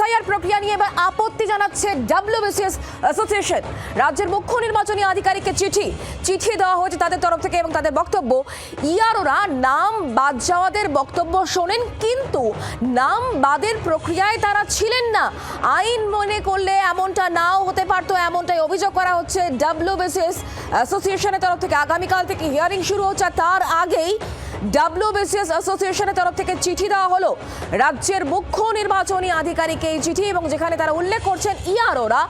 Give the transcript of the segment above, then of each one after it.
SIR প্রক্রিয়া নিয়ে এবার আপত্তি জানাচ্ছে ডাব্লিউবিসিএস অ্যাসোসিয়েশন। রাজ্যের মুখ্য নির্বাচনী আধিকারিককে চিঠি চিঠি দেওয়া হয়েছে তাদের তরফ থেকে এবং তাদের বক্তব্য। ইয়ারোরা নাম বাদ যাওয়াদের বক্তব্য শোনেন, কিন্তু নাম বাদের প্রক্রিয়ায় তারা ছিলেন না। আইন মনে করলে এমনটা নাও হতে পারতো, এমনটাই অভিযোগ করা হচ্ছে ডাব্লিউবিসিএস অ্যাসোসিয়েশনের তরফ থেকে। আগামীকাল থেকে হিয়ারিং শুরু হচ্ছে তার আগেই ডাব্লিউবিসিএস অ্যাসোসিয়েশনের তরফ থেকে চিঠি দেওয়া হলো। রাজ্যের মুখ্য নির্বাচনী আধিকারিক এই চিঠি এবং যেখানে তারা উল্লেখ করছেন ইয়ারোরা,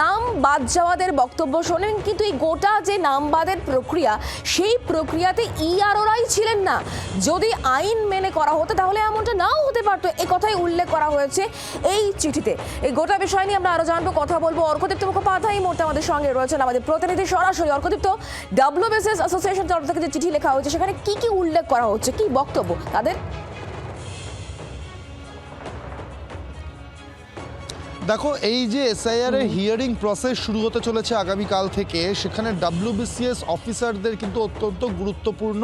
নাম বাদ যাওয়াদের বক্তব্য শোনেন, কিন্তু এই গোটা যে নাম বাদের প্রক্রিয়া, সেই প্রক্রিয়াতে ইয়ারোরাই ছিলেন না। যদি আইন মেনে করা হতো, তাহলে এমনটা নাও হতে পারতো। এ কথাই উল্লেখ করা হয়েছে এই চিঠিতে। এই গোটা বিষয় নিয়ে আমরা আরও জানব, কথা বলব। অর্কদীপ্ত মুখোপাধ্যায় এই মুহূর্তে আমাদের সঙ্গে রয়েছেন আমাদের প্রতিনিধি সরাসরি। অর্কদীপ্ত, ডাব্লিউবিসিএস অ্যাসোসিয়েশন তরফ থেকে যে চিঠি লেখা হয়েছে, সেখানে কি কি উল্লেখ করা হচ্ছে, কি বক্তব্য তাদের? দেখো, এই যে এসআইআর এর হিয়ারিং প্রসেস শুরু হতে চলেছে আগামীকাল থেকে, সেখানে ডাব্লিউবিসিএস অফিসারদের কিন্তু অত্যন্ত গুরুত্বপূর্ণ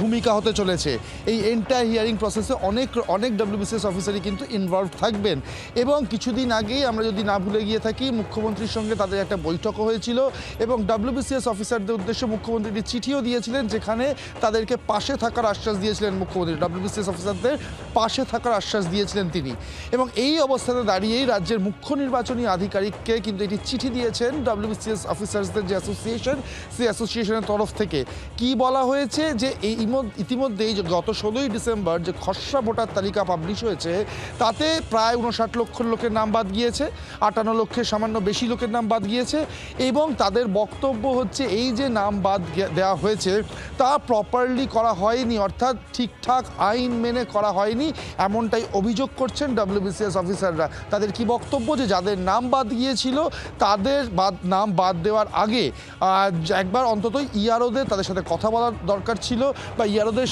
ভূমিকা হতে চলেছে। এই এন্টায়ার হিয়ারিং প্রসেসে অনেক অনেক ডাব্লিউবিসিএস অফিসারই কিন্তু ইনভলভ থাকবেন। এবং কিছুদিন আগেই আমরা যদি না ভুলে গিয়ে থাকি, মুখ্যমন্ত্রীর সঙ্গে তাদের একটা বৈঠকও হয়েছিল এবং ডাব্লিউবিসিএস অফিসারদের উদ্দেশ্যে মুখ্যমন্ত্রী চিঠিও দিয়েছিলেন, যেখানে তাদেরকে পাশে থাকার আশ্বাস দিয়েছিলেন মুখ্যমন্ত্রী। ডাব্লিউবিসিএস অফিসারদের পাশে থাকার আশ্বাস দিয়েছিলেন তিনি। এবং এই অবস্থাতে দাঁড়িয়েই রাজ্যের মুখ্য নির্বাচনী আধিকারিককে কিন্তু এটি চিঠি দিয়েছেন ডাব্লিউবিসিএস অফিসার্সদের যে অ্যাসোসিয়েশন সেই অ্যাসোসিয়েশনের তরফ থেকে। কি বলা হয়েছে যে এই ইতিমধ্যেই যে গত ষোলোই ডিসেম্বর যে খসড়া ভোটার তালিকা পাবলিশ হয়েছে, তাতে প্রায় উনষাট লক্ষ লোকের নাম বাদ গিয়েছে, আটান্ন লক্ষের সামান্য বেশি লোকের নাম বাদ গিয়েছে এবং তাদের বক্তব্য হচ্ছে এই যে নাম বাদ দেওয়া হয়েছে, তা প্রপারলি করা হয়নি, অর্থাৎ ঠিকঠাক আইন মেনে করা হয়নি, এমনটাই অভিযোগ করছেন ডাব্লিউবিসিএস অফিসাররা তাদের কি বক্তব্য যে যাদের নাম বাদ গিয়েছিল তাদের বাদ নাম বাদ দেওয়ার আগে একবার অন্তত ইয়ারোদের তাদের সাথে কথা বলার দরকার ছিল বা ইয়ারোদের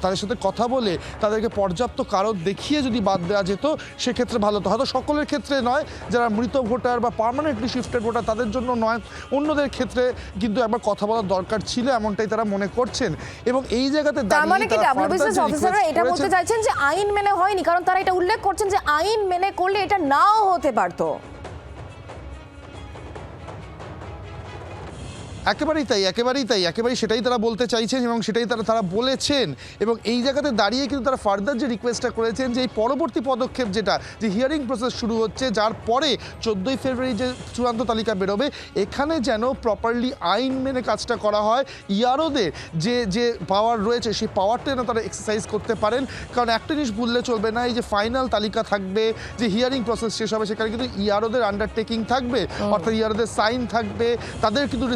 তাদের- সাথে কথা বলে তাদেরকে পর্যাপ্ত কারণ দেখিয়ে যদি বাদ দেওয়া যেত সেক্ষেত্রে ভালো হতো। হয়তো সকলের ক্ষেত্রে নয় যারা মৃত ভোটার বা পার্মানেন্টলি শিফটেড ভোটার তাদের জন্য নয় অন্যদের ক্ষেত্রে কিন্তু একবার কথা বলার দরকার ছিল এমনটাই তারা মনে করছেন। এবং এই জায়গাতে তার মানে কি ডাব্লিউবিসিএস অফিসাররা এটা বলতে চাইছেন যে আইন মেনে হয়নি কারণ তারা এটা উল্লেখ করছেন যে আইন মেনে করলে এটা নাও হতে পারতো একেবারেই তাই একেবারেই তাই একেবারেই সেটাই তারা বলতে চাইছেন এবং সেটাই তারা তারা বলেছেন। এবং এই জায়গাতে দাঁড়িয়ে কিন্তু তারা ফার্দার যে রিকোয়েস্টটা করেছেন যে এই পরবর্তী পদক্ষেপ যেটা যে হিয়ারিং প্রসেস শুরু হচ্ছে যার পরে চোদ্দোই ফেব্রুয়ারি যে চূড়ান্ত তালিকা বেরোবে এখানে যেন প্রপারলি আইন মেনে কাজটা করা হয়। ইয়ারোদের যে যে পাওয়ার রয়েছে সেই পাওয়ারটা যেন তারা এক্সারসাইজ করতে পারেন। কারণ একটা জিনিস ভুললে চলবে না এই যে ফাইনাল তালিকা থাকবে যে হিয়ারিং প্রসেস শেষ হবে সেখানে কিন্তু ইয়ারোদের আন্ডারটেকিং থাকবে অর্থাৎ ইয়ারোদের সাইন থাকবে তাদের কিন্তু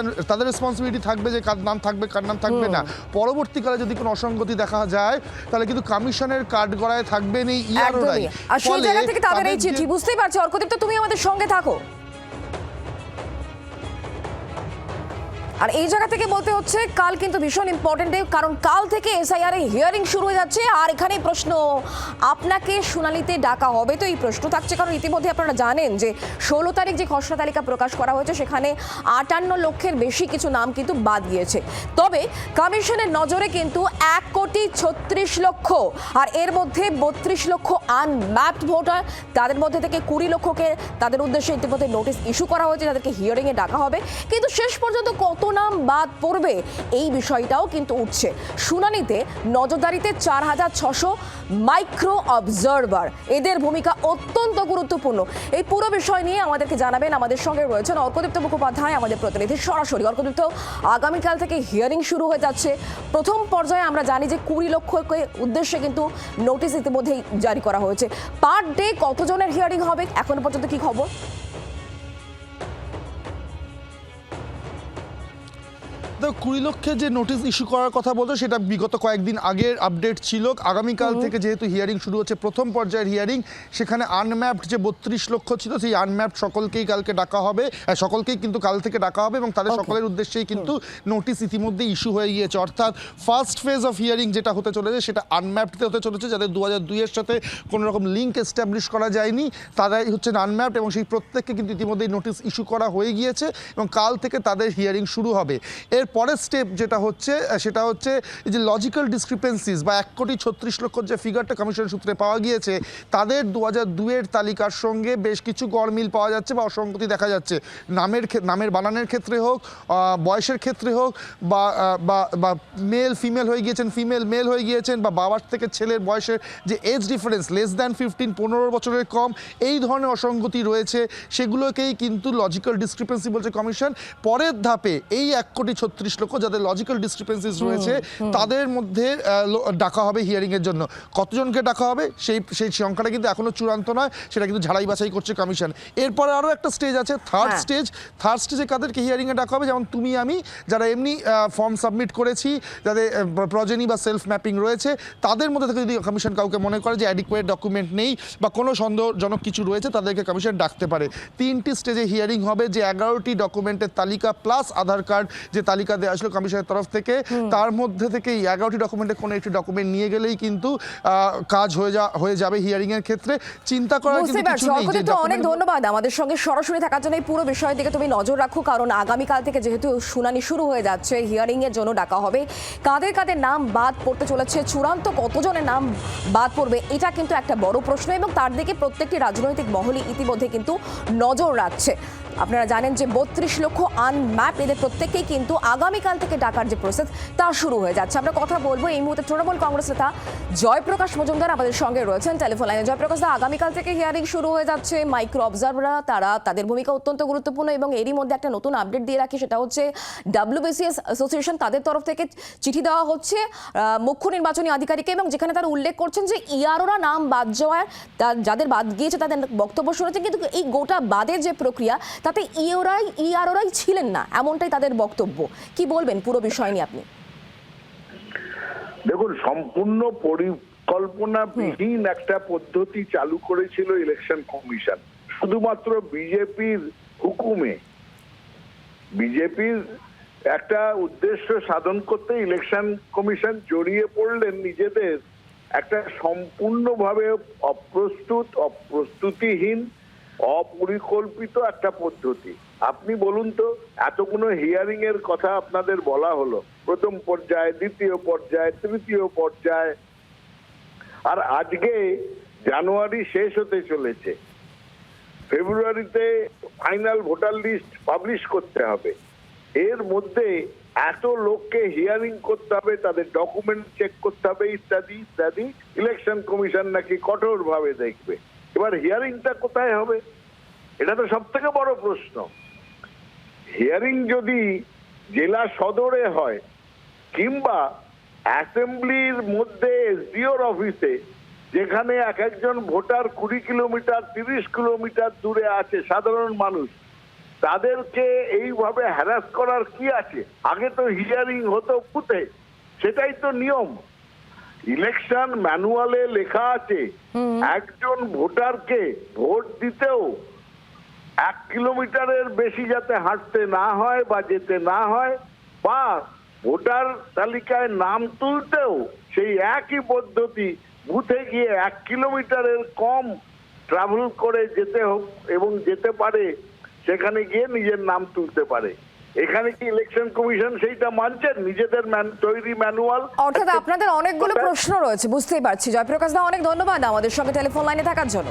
রোলস তাদের রেসপন্সিবিলিটি থাকবে যে কার নাম থাকবে কার নাম থাকবে না। পরবর্তীকালে যদি কোনো অসঙ্গতি দেখা যায় তাহলে কিন্তু কমিশনের কার্ড গড়ায় থাকবেন এই ইয়ারোরাই সেই জায়গা থেকে তাদের এই চিঠি বুঝতেই পারছি তো তুমি আমাদের সঙ্গে থাকো। আর এই জায়গা থেকে বলতে হচ্ছে, কাল কিন্তু ভীষণ ইম্পর্টেন্ট কারণ কাল থেকে এসআইআর এর হিয়ারিং শুরু হয়ে যাচ্ছে। আর এখানে প্রশ্ন, আপনাকে শুনানিতে ডাকা হবে? তো এই প্রশ্ন থাকছে, কারণ ইতিমধ্যে আপনারা জানেন যে ষোলো তারিখ যে খসড়া তালিকা প্রকাশ করা হয়েছে, সেখানে আটান্ন লক্ষের বেশি কিছু নাম কিন্তু বাদ গিয়েছে। তবে কমিশনের নজরে কিন্তু এক কোটি ছত্রিশ লক্ষ আর এর মধ্যে বত্রিশ লক্ষ আনম্যাপড ভোটার, তাদের মধ্যে থেকে কুড়ি লক্ষকে তাদের উদ্দেশ্যে ইতিমধ্যে নোটিশ ইস্যু করা হয়েছে তাদেরকে হিয়ারিংয়ে ডাকা হবে। কিন্তু শেষ পর্যন্ত কত নাম বাদ পড়বে। এই বিষয়টাও কিন্তু উঠছে। শুনানিতে নজরদারিতে চার হাজার ছশো মাইক্রো অবজারভার। এদের ভূমিকা অত্যন্ত গুরুত্বপূর্ণ। এই পুরো বিষয় নিয়ে আমাদেরকে জানাবেন। আমাদের সঙ্গে রয়েছেন অর্কদীপ্ত মুখোপাধ্যায়, আমাদের প্রতিনিধি সরাসরি। অর্কদীপ্ত, আগামীকাল থেকে হিয়ারিং শুরু হয়ে যাচ্ছে। প্রথম পর্যায়ে আমরা জানি যে কুড়ি লক্ষকে উদ্দেশ্যে কিন্তু নোটিশ ইতিমধ্যেই জারি করা হয়েছে। পার ডে কতজনের হিয়ারিং হবে? এখনও পর্যন্ত কি খবর? দেখো কুড়ি লক্ষের যে নোটিশ ইস্যু করার কথা বলতো সেটা বিগত কয়েকদিন আগের আপডেট ছিল। আগামীকাল থেকে যেহেতু হিয়ারিং শুরু হচ্ছে প্রথম পর্যায়ের হিয়ারিং সেখানে আনম্যাপড যে বত্রিশ লক্ষ ছিল সেই আনম্যাপড সকলকেই কালকে ডাকা হবে সকলকেই কিন্তু কাল থেকে ডাকা হবে এবং তাদের সকলের উদ্দেশ্যেই কিন্তু নোটিশ ইতিমধ্যে ইস্যু হয়ে গিয়েছে। অর্থাৎ ফার্স্ট ফেজ অফ হিয়ারিং যেটা হতে চলেছে সেটা আনম্যাপডতে হতে চলেছে যাদের দু হাজার দুইয়ের সাথে কোনো রকম লিঙ্ক এস্টাবলিশ করা যায়নি তারাই হচ্ছেন আনম্যাপড এবং সেই প্রত্যেককে কিন্তু ইতিমধ্যেই নোটিশ ইস্যু করা হয়ে গিয়েছে এবং কাল থেকে তাদের হিয়ারিং শুরু হবে। এর পরের স্টেপ যেটা হচ্ছে সেটা হচ্ছে যে লজিক্যাল ডিসক্রিপেন্সিস বা এক কোটি ছত্রিশ লক্ষ যে ফিগারটা কমিশন সূত্রে পাওয়া গিয়েছে, তাদের দু হাজার দুয়ের তালিকার সঙ্গে বেশ কিছু গড়মিল পাওয়া যাচ্ছে বা অসঙ্গতি দেখা যাচ্ছে। নামের নামের বানানের ক্ষেত্রে হোক বয়সের ক্ষেত্রে হোক বা বা মেল ফিমেল হয়ে গিয়েছেন ফিমেল মেল হয়ে গিয়েছেন বা বাবার থেকে ছেলের বয়সের যে age difference less than fifteen পনেরো বছরের কম, এই ধরনের অসঙ্গতি রয়েছে। সেগুলোকেই কিন্তু লজিক্যাল ডিসক্রিপেন্সি বলছে কমিশন পরের ধাপে এই এক কোটি ছত্রিশ লক্ষ যাদের লজিক্যাল ডিসক্রিপেন্সিস রয়েছে তাদের মধ্যে ডাকা হবে হিয়ারিংয়ের জন্য। কতজনকে ডাকা হবে? সেই সেই সংখ্যাটা কিন্তু এখনও চূড়ান্ত নয় সেটা কিন্তু ঝাড়াই বাছাই করছে কমিশন এরপরে আরও একটা স্টেজ আছে থার্ড। স্টেজ থার্ড স্টেজে কাদেরকে হিয়ারিংয়ে ডাকা হবে? যেমন তুমি আমি যারা এমনি ফর্ম সাবমিট করেছি যাদের প্রজেনি বা সেলফ ম্যাপিং রয়েছে তাদের মধ্যে থেকে যদি কমিশন কাউকে মনে করে যে অ্যাডিকুয়েট ডকুমেন্ট নেই বা কোনো সন্দেহজনক কিছু রয়েছে তাদেরকে কমিশন ডাকতে পারে। তিনটি স্টেজে হিয়ারিং হবে যে এগারোটি ডকুমেন্টের তালিকা প্লাস আধার কার্ড যে তালিকা দেওয়া আসলো কমিশনের তরফ থেকে। তার মধ্যে থেকে এই এগারোটি ডকুমেন্টের কোনো একটি ডকুমেন্ট নিয়ে গেলেই কিন্তু কাজ হয়ে যা হয়ে যাবে হিয়ারিংয়ের ক্ষেত্রে। চিন্তা করার কিন্তু কিছু নেই অনেক ধন্যবাদ আমাদের সঙ্গে সরাসরি থাকার জন্য। এই পুরো বিষয়ের দিকে তুমি নজর রাখো কারণ আগামীকাল থেকে যেহেতু শুনানি শুরু হয়ে যাচ্ছে হিয়ারিং এর জন্য ডাকা হবে। কাদের কাদের নাম বাদ পড়তে চলেছে চূড়ান্ত কতজনের নাম বাদ পড়বে এটা কিন্তু একটা বড় প্রশ্ন এবং তার দিকে প্রত্যেকটি রাজনৈতিক মহলই ইতিমধ্যে কিন্তু নজর রাখছে। আপনারা জানেন যে বত্রিশ লক্ষ আনম্যাপ এদের প্রত্যেককেই কিন্তু আগামীকাল থেকে ডাকার যে প্রসেস, তা শুরু হয়ে যাচ্ছে। আমরা কথা বলব এই মুহূর্তে তৃণমূল কংগ্রেস নেতা জয়প্রকাশ মজুমদার আমাদের সঙ্গে রয়েছেন টেলিফোন লাইনে। জয়প্রকাশ দা, আগামীকাল থেকে হিয়ারিং শুরু হয়ে যাচ্ছে। মাইক্রো অবজারভাররা তারা তাদের ভূমিকা অত্যন্ত গুরুত্বপূর্ণ এবং এরই মধ্যে একটা নতুন আপডেট দিয়ে রাখি, সেটা হচ্ছে ডাব্লিউবিসিএস অ্যাসোসিয়েশন তাদের তরফ থেকে চিঠি দেওয়া হচ্ছে মুখ্য নির্বাচনী আধিকারিককে এবং যেখানে তারা উল্লেখ করছেন যে ইয়ারোরা নাম বাদ যাওয়ার যাদের বাদ গিয়েছে, তাদের বক্তব্য শুনেছেন, কিন্তু এই গোটা বাদের যে প্রক্রিয়া, তাতে ইওরাই ইয়ারোরাই ছিলেন না, এমনটাই তাদের বক্তব্য। কি বলবেন পুরো বিষয় নিয়ে আপনি? দেখুন, সম্পূর্ণ পরিকল্পনাবিহীন একটা পদ্ধতি চালু করেছিল ইলেকশন কমিশন। শুধুমাত্র বিজেপির হুকুমে। বিজেপির একটা উদ্দেশ্য সাধন করতে ইলেকশন কমিশন জড়িয়ে পড়লেন নিজেদের। একটা সম্পূর্ণভাবে অপ্রস্তুত, অপ্রস্তুতিহীন, অপরিকল্পিত একটা পদ্ধতি। আপনি বলুন তো, এতগুলো হিয়ারিং এর কথা আপনাদের বলা হলো। প্রথম পর্যায়ে, দ্বিতীয় পর্যায়ে, তৃতীয় পর্যায়ে। আর আজকে জানুয়ারি শেষ হতে চলেছে। ফেব্রুয়ারিতে ফাইনাল ভোটার লিস্ট পাবলিশ করতে হবে। এর মধ্যে এত লোককে হিয়ারিং করতে হবে, তাদের ডকুমেন্ট চেক করতে হবে, ইত্যাদি ইত্যাদি। ইলেকশন কমিশন নাকি কঠোর ভাবে দেখবে। এবার হিয়ারিংটা কোথায় হবে? এটা তো সব থেকে বড় প্রশ্ন। হিয়ারিং যদি জেলা সদরে হয় কিংবা অ্যাসেম্বলির মধ্যে এসডিওর অফিসে যেখানে এক একজন ভোটার কুড়ি কিলোমিটার তিরিশ কিলোমিটার দূরে আছে সাধারণ মানুষ তাদেরকে এইভাবে হ্যারাস করার কি আছে? আগে তো হিয়ারিং হতো বুথে সেটাই তো নিয়ম। ইলেকশন ম্যানুয়ালে লেখা আছে একজন ভোটারকে ভোট দিতেও এক কিলোমিটারের বেশি যাতে হাঁটতে না হয় বা যেতে না হয় বা ভোটার তালিকায় নাম তুলতেও সেই একই পদ্ধতি বুথে গিয়ে এক কিলোমিটারের কম ট্রাভেল করে যেতে হোক এবং যেতে পারে সেখানে গিয়ে নিজের নাম তুলতে পারে। এখানে কি ইলেকশন কমিশন সেইটা মানছেন নিজেদের তৈরি ম্যানুয়াল অর্থাৎ আপনাদের অনেকগুলো প্রশ্ন রয়েছে বুঝতেই পারছি। জয়প্রকাশ দা অনেক ধন্যবাদ আমাদের সঙ্গে টেলিফোন লাইনে থাকার জন্য।